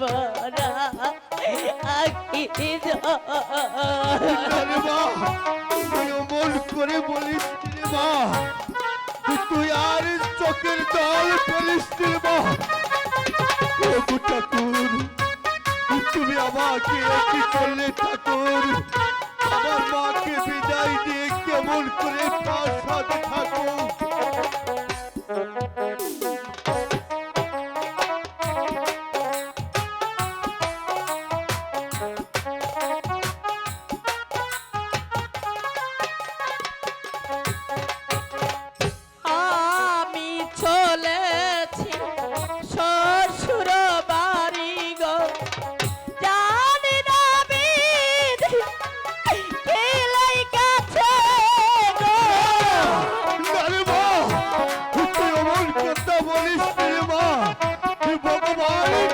দেয় মাগো ব্যথা বনা আগে ব্যথা বনা আগে আরে মা তুই অমল করে বলিস মা। তুই আর চোখের জল ফেলিস মা। ঠাকুর তুমি আমাকে কি করলে ঠাকুর। আমার মাকে বিদায় দিয়ে কেমন করে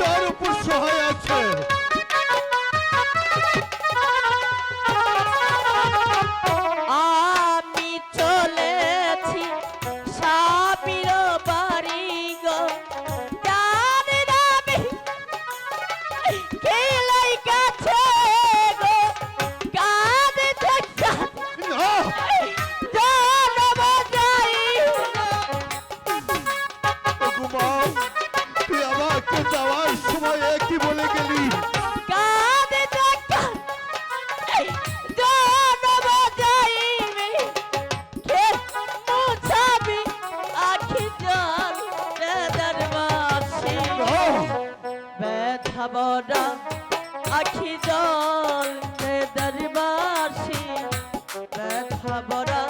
তার উপর সহায় আছে। আমি চলেছি সাবির বাড়ি গো। জানি না বিধ কেলাই কাছে গো। কাঁদে থাকা না। জানব যাই। আমাকে যাওয়ার সময় একই বলে গেলি। কে বড়া আখি জল দরবাসি ব্যথা বড়া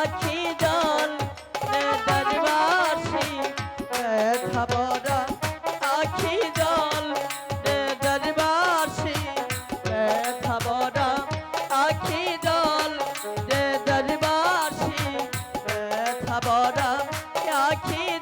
আখি জল দেখে